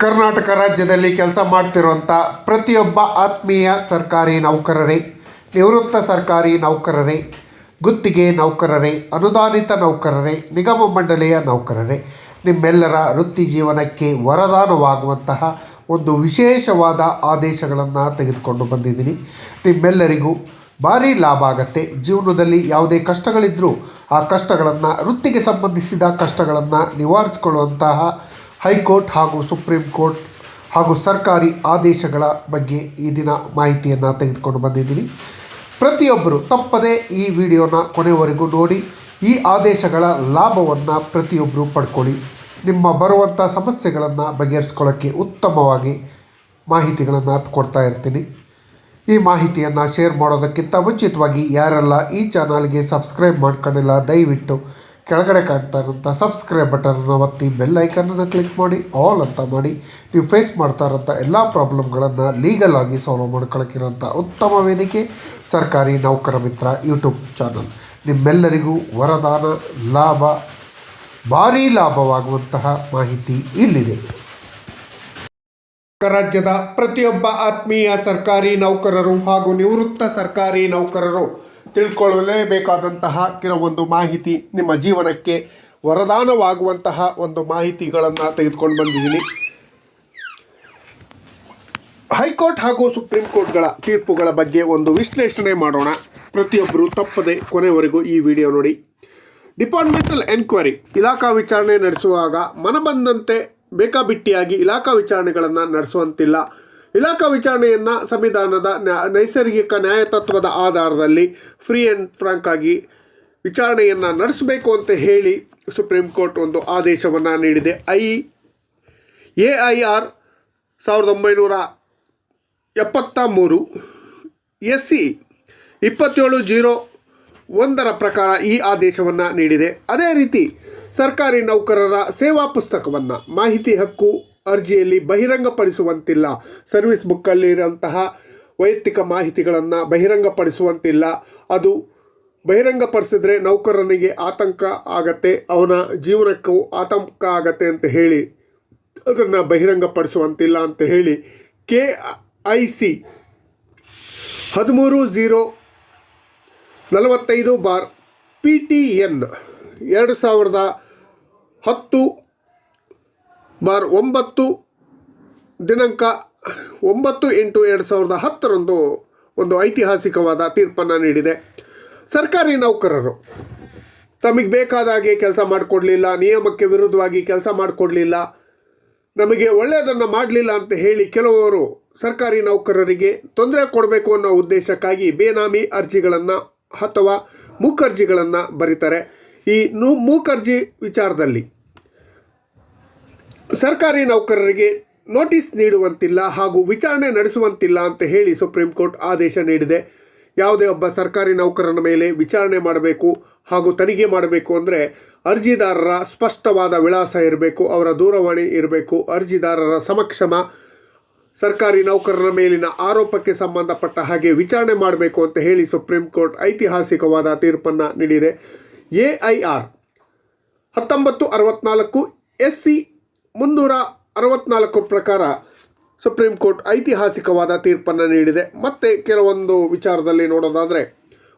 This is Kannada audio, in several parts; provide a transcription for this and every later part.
ಕರ್ನಾಟಕ ರಾಜ್ಯದಲ್ಲಿ ಕೆಲಸ ಮಾಡ್ತಿರುವಂಥ ಪ್ರತಿಯೊಬ್ಬ ಆತ್ಮೀಯ ಸರ್ಕಾರಿ ನೌಕರರೇ, ನಿವೃತ್ತ ಸರ್ಕಾರಿ ನೌಕರರೇ, ಗುತ್ತಿಗೆ ನೌಕರರೇ, ಅನುದಾನಿತ ನೌಕರರೇ, ನಿಗಮ ಮಂಡಳಿಯ ನೌಕರರೇ, ನಿಮ್ಮೆಲ್ಲರ ವೃತ್ತಿ ಜೀವನಕ್ಕೆ ವರದಾನವಾಗುವಂತಹ ಒಂದು ವಿಶೇಷವಾದ ಆದೇಶಗಳನ್ನು ತೆಗೆದುಕೊಂಡು ಬಂದಿದ್ದೀನಿ. ನಿಮ್ಮೆಲ್ಲರಿಗೂ ಭಾರಿ ಲಾಭ ಆಗತ್ತೆ. ಜೀವನದಲ್ಲಿ ಯಾವುದೇ ಕಷ್ಟಗಳಿದ್ದರೂ ಆ ಕಷ್ಟಗಳನ್ನು, ವೃತ್ತಿಗೆ ಸಂಬಂಧಿಸಿದ ಕಷ್ಟಗಳನ್ನು ನಿವಾರಿಸಿಕೊಳ್ಳುವಂತಹ ಹೈಕೋರ್ಟ್ ಹಾಗೂ ಸುಪ್ರೀಂ ಕೋರ್ಟ್ ಹಾಗೂ ಸರ್ಕಾರಿ ಆದೇಶಗಳ ಬಗ್ಗೆ ಈ ದಿನ ಮಾಹಿತಿಯನ್ನು ತೆಗೆದುಕೊಂಡು ಬಂದಿದ್ದೀನಿ. ಪ್ರತಿಯೊಬ್ಬರು ತಪ್ಪದೇ ಈ ವಿಡಿಯೋನ ಕೊನೆವರೆಗೂ ನೋಡಿ, ಈ ಆದೇಶಗಳ ಲಾಭವನ್ನು ಪ್ರತಿಯೊಬ್ಬರು ಪಡ್ಕೊಳ್ಳಿ. ನಿಮ್ಮ ಬರುವಂಥ ಸಮಸ್ಯೆಗಳನ್ನು ಬಗೆಹರಿಸ್ಕೊಳ್ಳೋಕ್ಕೆ ಉತ್ತಮವಾಗಿ ಮಾಹಿತಿಗಳನ್ನು ಕೊಡ್ತಾ ಇರ್ತೀನಿ. ಈ ಮಾಹಿತಿಯನ್ನು ಶೇರ್ ಮಾಡೋದಕ್ಕಿಂತ ಮುಂಚಿತವಾಗಿ ಯಾರೆಲ್ಲ ಈ ಚಾನಲ್ಗೆ ಸಬ್ಸ್ಕ್ರೈಬ್ ಮಾಡ್ಕೊಂಡಿಲ್ಲ, ದಯವಿಟ್ಟು ಕೆಳಗಡೆ ಕಾಣ್ತಾ ಇರುವಂಥ ಸಬ್ಸ್ಕ್ರೈಬ್ ಬಟನನ್ನು ಒತ್ತಿ ಬೆಲ್ ಐಕನನ್ನು ಕ್ಲಿಕ್ ಮಾಡಿ ಆಲ್ ಅಂತ ಮಾಡಿ, ನೀವು ಫೇಸ್ ಮಾಡ್ತಾ ಇರೋಂಥ ಎಲ್ಲ ಪ್ರಾಬ್ಲಮ್ಗಳನ್ನು ಲೀಗಲ್ ಆಗಿ ಸಾಲ್ವ್ ಮಾಡ್ಕೊಳಕ್ಕಿರೋಂಥ ಉತ್ತಮ ವೇದಿಕೆ ಸರ್ಕಾರಿ ನೌಕರ ಮಿತ್ರ ಯೂಟ್ಯೂಬ್ ಚಾನಲ್ ನಿಮ್ಮೆಲ್ಲರಿಗೂ ವರದಾನ, ಲಾಭ, ಭಾರೀ ಲಾಭವಾಗುವಂತಹ ಮಾಹಿತಿ ಇಲ್ಲಿದೆ. ರಾಜ್ಯದ ಪ್ರತಿಯೊಬ್ಬ ಆತ್ಮೀಯ ಸರ್ಕಾರಿ ನೌಕರರು ಹಾಗೂ ನಿವೃತ್ತ ಸರ್ಕಾರಿ ನೌಕರರು ತಿಳ್ಕೊಳ್ಳಲೇಬೇಕಾದಂತಹ ಕೆಲವೊಂದು ಮಾಹಿತಿ ನಿಮ್ಮ ಜೀವನಕ್ಕೆ ವರದಾನವಾಗುವಂತಹ ಒಂದು ಮಾಹಿತಿಗಳನ್ನು ತೆಗೆದುಕೊಂಡು ಬಂದಿದ್ದೀನಿ. ಹೈಕೋರ್ಟ್ ಹಾಗೂ ಸುಪ್ರೀಂ ಕೋರ್ಟ್ಗಳ ತೀರ್ಪುಗಳ ಬಗ್ಗೆ ಒಂದು ವಿಶ್ಲೇಷಣೆ ಮಾಡೋಣ. ಪ್ರತಿಯೊಬ್ಬರು ತಪ್ಪದೆ ಕೊನೆವರೆಗೂ ಈ ವಿಡಿಯೋ ನೋಡಿ. ಡಿಪಾರ್ಟ್ಮೆಂಟಲ್ ಎನ್ಕ್ವೈರಿ, ಇಲಾಖಾ ವಿಚಾರಣೆ ನಡೆಸುವಾಗ ಮನಬಂದಂತೆ ಬೇಕಾಬಿಟ್ಟಿಯಾಗಿ ಇಲಾಖಾ ವಿಚಾರಣೆಗಳನ್ನು ನಡೆಸುವಂತಿಲ್ಲ. ಇಲಾಖಾ ವಿಚಾರಣೆಯನ್ನು ಸಂವಿಧಾನದ ನೈಸರ್ಗಿಕ ನ್ಯಾಯತತ್ವದ ಆಧಾರದಲ್ಲಿ ಫ್ರೀ ಆ್ಯಂಡ್ ಫ್ರಾಂಕ್ ಆಗಿ ವಿಚಾರಣೆಯನ್ನು ನಡೆಸಬೇಕು ಅಂತ ಹೇಳಿ ಸುಪ್ರೀಂ ಕೋರ್ಟ್ ಒಂದು ಆದೇಶವನ್ನು ನೀಡಿದೆ. ಐ, ಎ ಐ ಆರ್ ಸಾವಿರದ ಒಂಬೈನೂರ ಎಪ್ಪತ್ತ ಮೂರು ಎಸ್ ಸಿ ಇಪ್ಪತ್ತೇಳು ಜೀರೋ ಒಂದರ ಪ್ರಕಾರ ಈ ಆದೇಶವನ್ನು ನೀಡಿದೆ. ಅದೇ ರೀತಿ ಸರ್ಕಾರಿ ನೌಕರರ ಸೇವಾ ಪುಸ್ತಕವನ್ನು ಮಾಹಿತಿ ಹಕ್ಕು ಅರ್ಜಿಯಲ್ಲಿ ಬಹಿರಂಗಪಡಿಸುವಂತಿಲ್ಲ. ಸರ್ವಿಸ್ ಬುಕ್ಕಲ್ಲಿರುವಂತಹ ವೈಯಕ್ತಿಕ ಮಾಹಿತಿಗಳನ್ನು ಬಹಿರಂಗಪಡಿಸುವಂತಿಲ್ಲ. ಅದು ಬಹಿರಂಗಪಡಿಸಿದ್ರೆ ನೌಕರನಿಗೆ ಆತಂಕ ಆಗತ್ತೆ, ಅವನ ಜೀವನಕ್ಕೂ ಆತಂಕ ಆಗತ್ತೆ ಅಂತ ಹೇಳಿ, ಅದನ್ನು ಬಹಿರಂಗಪಡಿಸುವಂತಿಲ್ಲ ಅಂತ ಹೇಳಿ ಕೆ ಐ ಸಿ ಹದಿಮೂರು ಝೀರೋ ನಲವತ್ತೈದು ಬಾರ್ ಪಿ ಟಿ ಎನ್ ಎರಡು ಸಾವಿರದ ಹತ್ತು ಬಾರ್ ಒಂಬತ್ತು ದಿನಾಂಕ ಒಂಬತ್ತು ಎಂಟು ಎರಡು ಸಾವಿರದ ಹತ್ತರಂದು ಒಂದು ಐತಿಹಾಸಿಕವಾದ ತೀರ್ಪನ್ನು ನೀಡಿದೆ. ಸರ್ಕಾರಿ ನೌಕರರು ತಮಗೆ ಬೇಕಾದ ಹಾಗೆ ಕೆಲಸ ಮಾಡಿಕೊಡ್ಲಿಲ್ಲ, ನಿಯಮಕ್ಕೆ ವಿರುದ್ಧವಾಗಿ ಕೆಲಸ ಮಾಡಿಕೊಡ್ಲಿಲ್ಲ, ನಮಗೆ ಒಳ್ಳೆಯದನ್ನು ಮಾಡಲಿಲ್ಲ ಅಂತ ಹೇಳಿ ಕೆಲವರು ಸರ್ಕಾರಿ ನೌಕರರಿಗೆ ತೊಂದರೆ ಕೊಡಬೇಕು ಅನ್ನೋ ಉದ್ದೇಶಕ್ಕಾಗಿ ಬೇನಾಮಿ ಅರ್ಜಿಗಳನ್ನು ಅಥವಾ ಮೂಕರ್ಜಿಗಳನ್ನು ಬರೀತಾರೆ. ಈ ನೂ, ಮೂಕರ್ಜಿ ವಿಚಾರದಲ್ಲಿ ಸರ್ಕಾರಿ ನೌಕರರಿಗೆ ನೋಟಿಸ್ ನೀಡುವಂತಿಲ್ಲ ಹಾಗೂ ವಿಚಾರಣೆ ನಡೆಸುವಂತಿಲ್ಲ ಅಂತ ಹೇಳಿ ಸುಪ್ರೀಂ ಕೋರ್ಟ್ ಆದೇಶ ನೀಡಿದೆ. ಯಾವುದೇ ಒಬ್ಬ ಸರ್ಕಾರಿ ನೌಕರನ ಮೇಲೆ ವಿಚಾರಣೆ ಮಾಡಬೇಕು ಹಾಗೂ ತನಿಖೆ ಮಾಡಬೇಕು ಅಂದರೆ ಅರ್ಜಿದಾರರ ಸ್ಪಷ್ಟವಾದ ವಿಳಾಸ ಇರಬೇಕು, ಅವರ ದೂರವಾಣಿ ಇರಬೇಕು, ಅರ್ಜಿದಾರರ ಸಮಕ್ಷಮ ಸರ್ಕಾರಿ ನೌಕರರ ಮೇಲಿನ ಆರೋಪಕ್ಕೆ ಸಂಬಂಧಪಟ್ಟ ಹಾಗೆ ವಿಚಾರಣೆ ಮಾಡಬೇಕು ಅಂತ ಹೇಳಿ ಸುಪ್ರೀಂ ಕೋರ್ಟ್ ಐತಿಹಾಸಿಕವಾದ ತೀರ್ಪನ್ನು ನೀಡಿದೆ. ಎ ಐ ಆರ್ ಹತ್ತೊಂಬತ್ತು ಅರವತ್ನಾಲ್ಕು ಎಸ್ ಸಿ ಮುನ್ನೂರ ಅರವತ್ನಾಲ್ಕು ಪ್ರಕಾರ ಸುಪ್ರೀಂ ಕೋರ್ಟ್ ಐತಿಹಾಸಿಕವಾದ ತೀರ್ಪನ್ನು ನೀಡಿದೆ. ಮತ್ತು ಕೆಲವೊಂದು ವಿಚಾರದಲ್ಲಿ ನೋಡೋದಾದರೆ,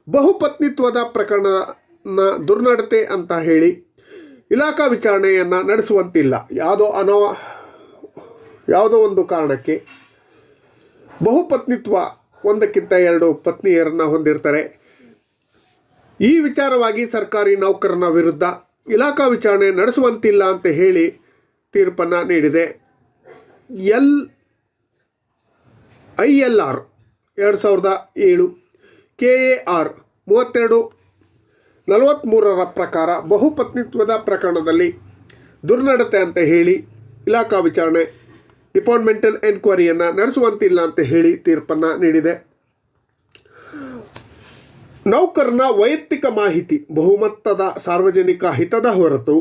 ಬಹುಪತ್ನಿತ್ವದ ಪ್ರಕರಣನ ದುರ್ನಡತೆ ಅಂತ ಹೇಳಿ ಇಲಾಖಾ ವಿಚಾರಣೆಯನ್ನು ನಡೆಸುವಂತಿಲ್ಲ. ಯಾವುದೋ ಅನವ, ಯಾವುದೋ ಒಂದು ಕಾರಣಕ್ಕೆ ಬಹುಪತ್ನಿತ್ವ ಒಂದಕ್ಕಿಂತ ಎರಡು ಪತ್ನಿಯರನ್ನು ಹೊಂದಿರ್ತಾರೆ. ಈ ವಿಚಾರವಾಗಿ ಸರ್ಕಾರಿ ನೌಕರನ ವಿರುದ್ಧ ಇಲಾಖಾ ವಿಚಾರಣೆ ನಡೆಸುವಂತಿಲ್ಲ ಅಂತ ಹೇಳಿ ತೀರ್ಪನ್ನು ನೀಡಿದೆ. ಎಲ್, ಐ ಎಲ್ ಆರ್, ಎರಡು ಸಾವಿರದ ಏಳು, ಕೆ ಎ ಆರ್, ಮೂವತ್ತೆರಡು ನಲವತ್ತ್ಮೂರರ ಪ್ರಕಾರ ಬಹುಪತ್ನಿತ್ವದ ಪ್ರಕರಣದಲ್ಲಿ ದುರ್ನಡತೆ ಅಂತ ಹೇಳಿ ಇಲಾಖಾ ವಿಚಾರಣೆ, ಡಿಪಾರ್ಟ್ಮೆಂಟಲ್ ಎನ್ಕ್ವೈರಿಯನ್ನು ನಡೆಸುವಂತಿಲ್ಲ ಅಂತ ಹೇಳಿ ತೀರ್ಪನ್ನು ನೀಡಿದೆ. ನೌಕರನ ವೈಯಕ್ತಿಕ ಮಾಹಿತಿ, ಬಹುಮತ್ತದ ಸಾರ್ವಜನಿಕ ಹಿತದ ಹೊರತು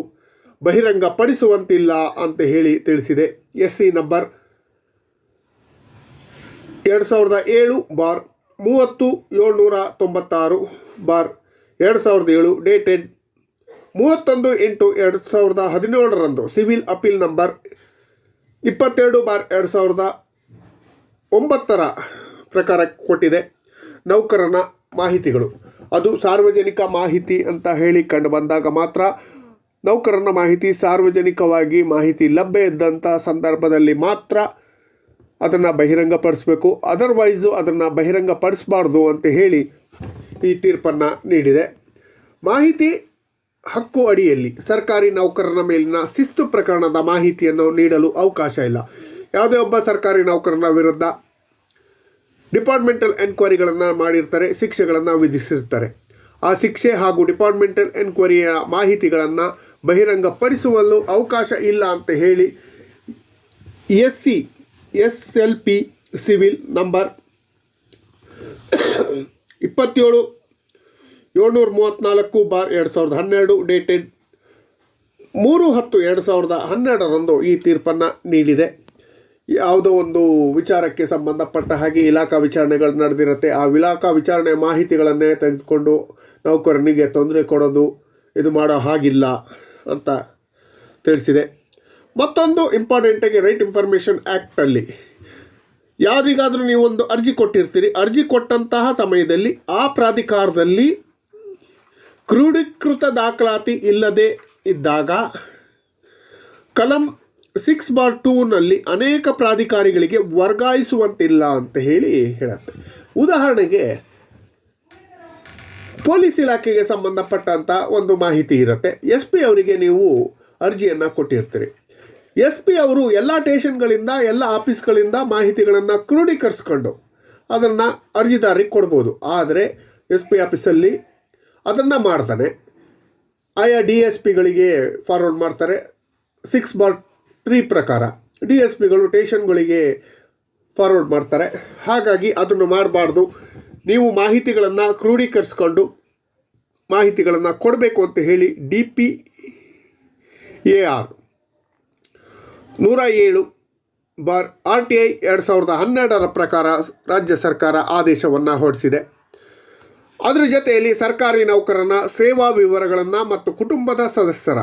ಬಹಿರಂಗಪಡಿಸುವಂತಿಲ್ಲ ಅಂತ ಹೇಳಿ ತಿಳಿಸಿದೆ ಎಸ್ ಸಿ ನಂಬರ್ ಎರಡು ಸಾವಿರದ ಏಳು ಬಾರ್ ಮೂವತ್ತು ಏಳ್ನೂರ ತೊಂಬತ್ತಾರು ಬಾರ್ ಎರಡು ಸಾವಿರದ ಏಳು ಡೇಟೆಡ್ ಮೂವತ್ತೊಂದು ಎಂಟು ಎರಡು ಸಾವಿರದ ಹದಿನೇಳರಂದು ಸಿವಿಲ್ ಅಪೀಲ್ ನಂಬರ್ ಇಪ್ಪತ್ತೆರಡು ಬಾರ್ ಎರಡು ಸಾವಿರದ ಒಂಬತ್ತರ ಪ್ರಕಾರ ಕೊಟ್ಟಿದೆ ನೌಕರನ ಮಾಹಿತಿಗಳು. ಅದು ಸಾರ್ವಜನಿಕ ಮಾಹಿತಿ ಅಂತ ಹೇಳಿ ಕಂಡು ಬಂದಾಗ ಮಾತ್ರ ನೌಕರನ ಮಾಹಿತಿ ಸಾರ್ವಜನಿಕವಾಗಿ ಮಾಹಿತಿ ಲಭ್ಯ ಇದ್ದಂಥ ಸಂದರ್ಭದಲ್ಲಿ ಮಾತ್ರ ಅದನ್ನು ಬಹಿರಂಗಪಡಿಸಬೇಕು. ಅದರ್ವೈಸು ಅದನ್ನು ಬಹಿರಂಗಪಡಿಸಬಾರ್ದು ಅಂತ ಹೇಳಿ ಈ ತೀರ್ಪನ್ನು ನೀಡಿದೆ. ಮಾಹಿತಿ ಹಕ್ಕು ಅಡಿಯಲ್ಲಿ ಸರ್ಕಾರಿ ನೌಕರನ ಮೇಲಿನ ಶಿಸ್ತು ಪ್ರಕರಣದ ಮಾಹಿತಿಯನ್ನು ನೀಡಲು ಅವಕಾಶ ಇಲ್ಲ. ಯಾವುದೇ ಒಬ್ಬ ಸರ್ಕಾರಿ ನೌಕರನ ವಿರುದ್ಧ ಡಿಪಾರ್ಟ್ಮೆಂಟಲ್ ಎನ್ಕ್ವೈರಿಗಳನ್ನು ಮಾಡಿರ್ತಾರೆ, ಶಿಕ್ಷೆಗಳನ್ನು ವಿಧಿಸಿರ್ತಾರೆ. ಆ ಶಿಕ್ಷೆ ಹಾಗೂ ಡಿಪಾರ್ಟ್ಮೆಂಟಲ್ ಎನ್ಕ್ವೈರಿಯ ಮಾಹಿತಿಗಳನ್ನು ಬಹಿರಂಗಪಡಿಸುವಲ್ಲೂ ಅವಕಾಶ ಇಲ್ಲ ಅಂತ ಹೇಳಿ S C S L P civil number ಇಪ್ಪತ್ತೇಳು, ಏಳ್ನೂರ ಮೂವತ್ತ್ನಾಲ್ಕು ಬಾರ್ ಎರಡು ಸಾವಿರದ ಹನ್ನೆರಡು ಡೇಟೆಡ್ ಮೂರು ಹತ್ತು ಎರಡು ಸಾವಿರದ ಹನ್ನೆರಡರಂದು ಈ ತೀರ್ಪನ್ನು ನೀಡಿದೆ. ಯಾವುದೋ ಒಂದು ವಿಚಾರಕ್ಕೆ ಸಂಬಂಧಪಟ್ಟ ಹಾಗೆ ಇಲಾಖಾ ವಿಚಾರಣೆಗಳು ನಡೆದಿರುತ್ತೆ. ಆ ಇಲಾಖಾ ವಿಚಾರಣೆ ಮಾಹಿತಿಗಳನ್ನೇ ತೆಗೆದುಕೊಂಡು ನೌಕರನಿಗೆ ತೊಂದರೆ ಕೊಡೋದು, ಇದು ಮಾಡೋ ಹಾಗಿಲ್ಲ. ಅಂತ ತಿಳಿಸಿದೆ. ಮತ್ತೊಂದು ಇಂಪಾರ್ಟೆಂಟಾಗಿ ರೈಟ್ ಇನ್ಫಾರ್ಮೇಷನ್ ಆ್ಯಕ್ಟಲ್ಲಿ ಯಾರಿಗಾದರೂ ನೀವೊಂದು ಅರ್ಜಿ ಕೊಟ್ಟಿರ್ತೀರಿ, ಅರ್ಜಿ ಕೊಟ್ಟಂತಹ ಸಮಯದಲ್ಲಿ ಆ ಪ್ರಾಧಿಕಾರದಲ್ಲಿ ಕ್ರೋಢೀಕೃತ ದಾಖಲಾತಿ ಇಲ್ಲದೆ ಇದ್ದಾಗ ಕಲಂ ಸಿಕ್ಸ್ ಬಾರ್ ಟೂನಲ್ಲಿ ಅನೇಕ ಪ್ರಾಧಿಕಾರಿಗಳಿಗೆ ವರ್ಗಾಯಿಸುವಂತಿಲ್ಲ ಅಂತ ಹೇಳಿ ಹೇಳುತ್ತೆ. ಉದಾಹರಣೆಗೆ ಪೊಲೀಸ್ ಇಲಾಖೆಗೆ ಸಂಬಂಧಪಟ್ಟಂಥ ಒಂದು ಮಾಹಿತಿ ಇರುತ್ತೆ. ಎಸ್ ಪಿ ಅವರಿಗೆ ನೀವು ಅರ್ಜಿಯನ್ನು ಕೊಟ್ಟಿರ್ತೀರಿ. ಎಸ್ ಪಿ ಅವರು ಎಲ್ಲ ಟೇಷನ್ಗಳಿಂದ ಎಲ್ಲ ಆಫೀಸ್ಗಳಿಂದ ಮಾಹಿತಿಗಳನ್ನು ಕ್ರೋಢೀಕರಿಸ್ಕೊಂಡು ಅದನ್ನು ಅರ್ಜಿದಾರಿಗೆ ಕೊಡ್ಬೋದು. ಆದರೆ ಎಸ್ ಪಿ ಆಫೀಸಲ್ಲಿ ಅದನ್ನು ಮಾಡ್ತಾನೆ. ಆಯಾ ಡಿ ಎಸ್ ಪಿಗಳಿಗೆ ಫಾರ್ವರ್ಡ್ ಮಾಡ್ತಾರೆ. ಸಿಕ್ಸ್ ಬಾರ್ ತ್ರೀ ಪ್ರಕಾರ ಡಿ ಎಸ್ ಪಿಗಳು ಟೇಷನ್ಗಳಿಗೆ ಫಾರ್ವರ್ಡ್ ಮಾಡ್ತಾರೆ. ಹಾಗಾಗಿ ಅದನ್ನು ಮಾಡಬಾರ್ದು. ನೀವು ಮಾಹಿತಿಗಳನ್ನು ಕ್ರೋಢೀಕರಿಸ್ಕೊಂಡು ಮಾಹಿತಿಗಳನ್ನು ಕೊಡಬೇಕು ಅಂತ ಹೇಳಿ ಡಿ ಪಿ ಎ ಆರ್. ನೂರ ಏಳು ಬಾರ್ ಆರ್ ಟಿ ಐ ಎರಡು ಸಾವಿರದ ಹನ್ನೆರಡರ ಪ್ರಕಾರ ರಾಜ್ಯ ಸರ್ಕಾರ ಆದೇಶವನ್ನು ಹೊರಡಿಸಿದೆ. ಅದರ ಜೊತೆಯಲ್ಲಿ ಸರ್ಕಾರಿ ನೌಕರನ ಸೇವಾ ವಿವರಗಳನ್ನು ಮತ್ತು ಕುಟುಂಬದ ಸದಸ್ಯರ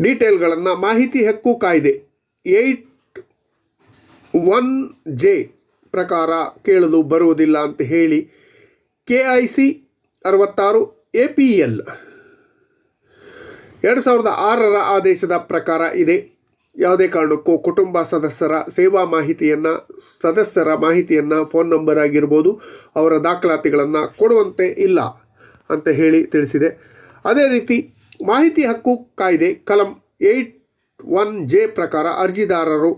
ಡೀಟೇಲ್ಗಳನ್ನು ಮಾಹಿತಿ ಹಕ್ಕು ಕಾಯ್ದೆ ಏಯ್ಟ್ ಒನ್ ಜೆ ಪ್ರಕಾರ ಕೇಳಲು ಬರುವುದಿಲ್ಲ ಅಂತ ಹೇಳಿ ಕೆ ಐ ಸಿ ಅರವತ್ತಾರು ಎ ಪಿ ಎಲ್ ಎರಡು ಸಾವಿರದ ಆರರ ಆದೇಶದ ಪ್ರಕಾರ ಇದೆ. ಯಾವುದೇ ಕಾರಣಕ್ಕೂ ಕುಟುಂಬ ಸದಸ್ಯರ ಸೇವಾ ಮಾಹಿತಿಯನ್ನು, ಸದಸ್ಯರ ಮಾಹಿತಿಯನ್ನು ಫೋನ್ ನಂಬರ್ ಆಗಿರ್ಬೋದು, ಅವರ ದಾಖಲಾತಿಗಳನ್ನು ಕೊಡುವಂತೆ ಇಲ್ಲ ಅಂತ ಹೇಳಿ ತಿಳಿಸಿದೆ. ಅದೇ ರೀತಿ ಮಾಹಿತಿ ಹಕ್ಕು ಕಾಯ್ದೆ, ಕಲಂ ಏಯ್ಟ್ ಒನ್ ಜೆ ಪ್ರಕಾರ ಅರ್ಜಿದಾರರು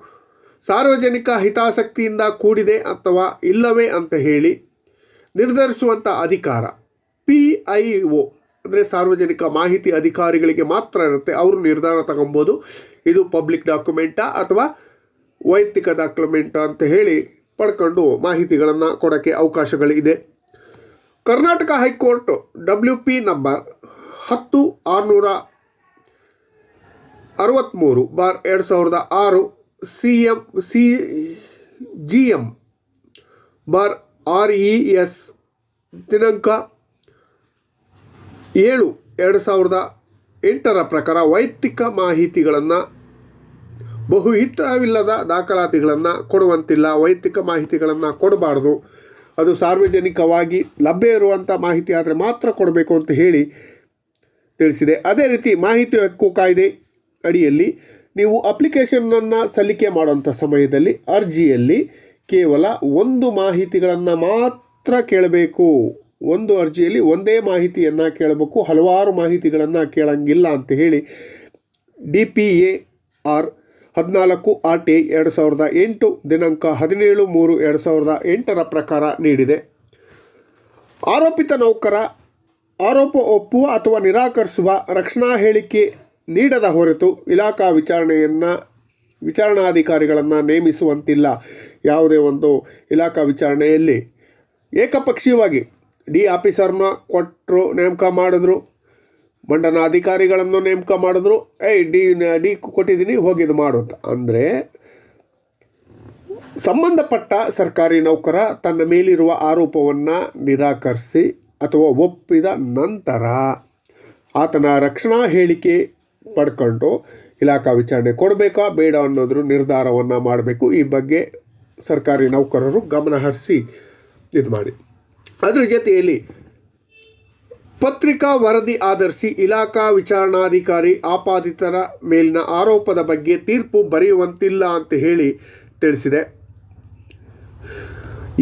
ಸಾರ್ವಜನಿಕ ಹಿತಾಸಕ್ತಿಯಿಂದ ಕೂಡಿದೆ ಅಥವಾ ಇಲ್ಲವೇ ಅಂತ ಹೇಳಿ ನಿರ್ಧರಿಸುವಂಥ ಅಧಿಕಾರ, ಪಿ ಐ ಒ, ಅಂದರೆ ಸಾರ್ವಜನಿಕ ಮಾಹಿತಿ ಅಧಿಕಾರಿಗಳಿಗೆ ಮಾತ್ರ ಇರುತ್ತೆ. ಅವರು ನಿರ್ಧಾರ ತಗೊಬೋದು. ಇದು ಪಬ್ಲಿಕ್ ಡಾಕ್ಯುಮೆಂಟಾ ಅಥವಾ ವೈಯಕ್ತಿಕ ಡಾಕ್ಯುಮೆಂಟ ಅಂತ ಹೇಳಿ ಪಡ್ಕೊಂಡು ಮಾಹಿತಿಗಳನ್ನು ಕೊಡೋಕ್ಕೆ ಅವಕಾಶಗಳಿದೆ. Karnataka high court W P number ಹತ್ತು ಆರುನೂರ ಅರವತ್ತ್ಮೂರು ಬಾರ್ ಎರಡು ಸಾವಿರದ ಆರು C M C G M bar, R E S, ದಿನಾಂಕ ಏಳು, ಎರಡು ಸಾವಿರದ ಎಂಟರ ಪ್ರಕಾರ ವೈಯಕ್ತಿಕ ಮಾಹಿತಿಗಳನ್ನು ಬಹುಹಿತವಿಲ್ಲದ ದಾಖಲಾತಿಗಳನ್ನು ಕೊಡುವಂತಿಲ್ಲ. ವೈಯಕ್ತಿಕ ಮಾಹಿತಿಗಳನ್ನು ಕೊಡಬಾರ್ದು. ಅದು ಸಾರ್ವಜನಿಕವಾಗಿ ಲಭ್ಯ ಇರುವಂಥ ಮಾಹಿತಿ ಆದರೆ ಮಾತ್ರ ಕೊಡಬೇಕು ಅಂತ ಹೇಳಿ ತಿಳಿಸಿದೆ. ಅದೇ ರೀತಿ ಮಾಹಿತಿ ಹಕ್ಕು ಕಾಯ್ದೆ ಅಡಿಯಲ್ಲಿ ನೀವು ಅಪ್ಲಿಕೇಶನನ್ನು ಸಲ್ಲಿಕೆ ಮಾಡುವಂಥ ಸಮಯದಲ್ಲಿ ಅರ್ಜಿಯಲ್ಲಿ ಕೇವಲ ಒಂದು ಮಾಹಿತಿಗಳನ್ನು ಮಾತ್ರ ಕೇಳಬೇಕು. ಒಂದು ಅರ್ಜಿಯಲ್ಲಿ ಒಂದೇ ಮಾಹಿತಿಯನ್ನು ಕೇಳಬೇಕು. ಹಲವಾರು ಮಾಹಿತಿಗಳನ್ನು ಕೇಳಂಗಿಲ್ಲ ಅಂತ ಹೇಳಿ ಡಿ ಪಿ ಎ ಆರ್ ಹದಿನಾಲ್ಕು ಆರ್ ಟಿ ಎರಡು ಸಾವಿರದ ಎಂಟು ದಿನಾಂಕ ಹದಿನೇಳು ಮೂರು ಎರಡು ಸಾವಿರದ ಎಂಟರ ಪ್ರಕಾರ ನೀಡಿದೆ. ಆರೋಪಿತ ನೌಕರ ಆರೋಪ ಒಪ್ಪುವ ಅಥವಾ ನಿರಾಕರಿಸುವ ರಕ್ಷಣಾ ಹೇಳಿಕೆ ನೀಡದ ಹೊರತು ಇಲಾಖಾ ವಿಚಾರಣೆಯನ್ನು, ವಿಚಾರಣಾಧಿಕಾರಿಗಳನ್ನು ನೇಮಿಸುವಂತಿಲ್ಲ. ಯಾವುದೇ ಒಂದು ಇಲಾಖಾ ವಿಚಾರಣೆಯಲ್ಲಿ ಏಕಪಕ್ಷೀಯವಾಗಿ ಡಿ ಆಫೀಸರ್ನ ಕೊಟ್ಟರು ನೇಮಕ ಮಾಡಿದ್ರು, ಮಂಡನ ಅಧಿಕಾರಿಗಳನ್ನು ನೇಮಕ ಮಾಡಿದ್ರು, ಏಯ್, ಡಿ ಡಿ ಕೊಟ್ಟಿದ್ದೀನಿ, ಹೋಗಿದ್ದು ಮಾಡು ಅಂತ. ಅಂದರೆ ಸಂಬಂಧಪಟ್ಟ ಸರ್ಕಾರಿ ನೌಕರ ತನ್ನ ಮೇಲಿರುವ ಆರೋಪವನ್ನು ನಿರಾಕರಿಸಿ ಅಥವಾ ಒಪ್ಪಿದ ನಂತರ ಆತನ ರಕ್ಷಣಾ ಹೇಳಿಕೆ ಪಡ್ಕೊಂಡು ಇಲಾಖಾ ವಿಚಾರಣೆ ಕೊಡಬೇಕಾ, ಬೇಡ ಅನ್ನೋದ್ರ ನಿರ್ಧಾರವನ್ನು ಮಾಡಬೇಕು. ಈ ಬಗ್ಗೆ ಸರ್ಕಾರಿ ನೌಕರರು ಗಮನ ಹರಿಸಿ ಇದು ಮಾಡಿ. ಅದರ ಜೊತೆಯಲ್ಲಿ ಪತ್ರಿಕಾ ವರದಿ ಆಧರಿಸಿ ಇಲಾಖಾ ವಿಚಾರಣಾಧಿಕಾರಿ ಆಪಾದಿತರ ಮೇಲಿನ ಆರೋಪದ ಬಗ್ಗೆ ತೀರ್ಪು ಬರೆಯುವಂತಿಲ್ಲ ಅಂತ ಹೇಳಿ ತಿಳಿಸಿದೆ.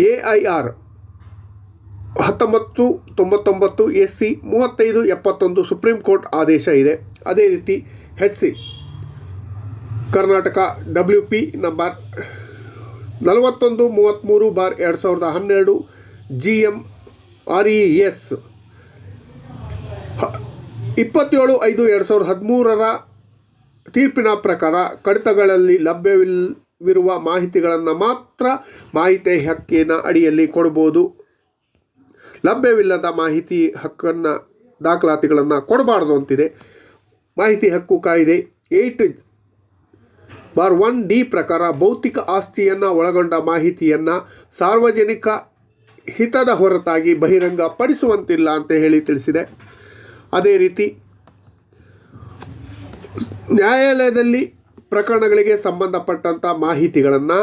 ಎ ಐ ಆರ್ ಹತ್ತೊಂಬತ್ತು ತೊಂಬತ್ತೊಂಬತ್ತು ಎಸ್ ಸಿ ಮೂವತ್ತೈದು ಎಪ್ಪತ್ತೊಂದು ಸುಪ್ರೀಂ ಕೋರ್ಟ್ ಆದೇಶ ಇದೆ. ಅದೇ ರೀತಿ H C Karnataka W P number ನಲವತ್ತೊಂದು ಮೂವತ್ತ್ಮೂರು ಬಾರ್ ಎರಡು ಸಾವಿರದ ಹನ್ನೆರಡು G M R E S ಇಪ್ಪತ್ತೇಳು ಐದು ಎರಡು ಸಾವಿರದ ಹದಿಮೂರರ ತೀರ್ಪಿನ ಪ್ರಕಾರ ಕಡಿತಗಳಲ್ಲಿ ಲಭ್ಯವಿರುವ ಮಾಹಿತಿಗಳನ್ನು ಮಾತ್ರ ಮಾಹಿತಿ ಹಕ್ಕಿನ ಅಡಿಯಲ್ಲಿ ಕೊಡ್ಬೋದು. ಲಭ್ಯವಿಲ್ಲದ ಮಾಹಿತಿ ಹಕ್ಕನ್ನು ದಾಖಲಾತಿಗಳನ್ನು ಕೊಡಬಾರ್ದು ಅಂತಿದೆ. ಮಾಹಿತಿ ಹಕ್ಕು ಕಾಯ್ದೆ ಏಟ್ ಬಾರ್ ಒನ್ ಡಿ ಪ್ರಕಾರ ಭೌತಿಕ ಆಸ್ತಿಯನ್ನು ಒಳಗೊಂಡ ಮಾಹಿತಿಯನ್ನು ಸಾರ್ವಜನಿಕ ಹಿತದ ಹೊರತಾಗಿ ಬಹಿರಂಗ ಪಡಿಸುವಂತಿಲ್ಲ ಅಂತ ಹೇಳಿ ತಿಳಿಸಿದೆ. ಅದೇ ರೀತಿ ನ್ಯಾಯಾಲಯದಲ್ಲಿ ಪ್ರಕರಣಗಳಿಗೆ ಸಂಬಂಧಪಟ್ಟಂಥ ಮಾಹಿತಿಗಳನ್ನು,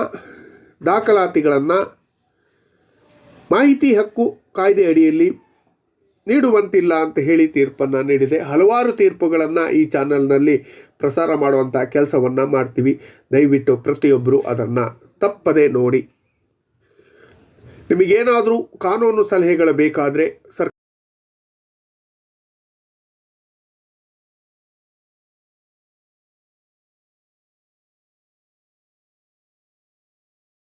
ದಾಖಲಾತಿಗಳನ್ನು ಮಾಹಿತಿ ಹಕ್ಕು ಕಾಯ್ದೆ ಅಡಿಯಲ್ಲಿ ನೀಡುವಂತಿಲ್ಲ ಅಂತ ಹೇಳಿ ತೀರ್ಪನ್ನು ನೀಡಿದೆ. ಹಲವಾರು ತೀರ್ಪುಗಳನ್ನು ಈ ಚಾನಲ್ನಲ್ಲಿ ಪ್ರಸಾರ ಮಾಡುವಂಥ ಕೆಲಸವನ್ನು ಮಾಡ್ತೀವಿ. ದಯವಿಟ್ಟು ಪ್ರತಿಯೊಬ್ಬರು ಅದನ್ನು ತಪ್ಪದೆ ನೋಡಿ. ನಿಮಗೇನಾದರೂ ಕಾನೂನು ಸಲಹೆಗಳು ಬೇಕಾದರೆ ಸರ್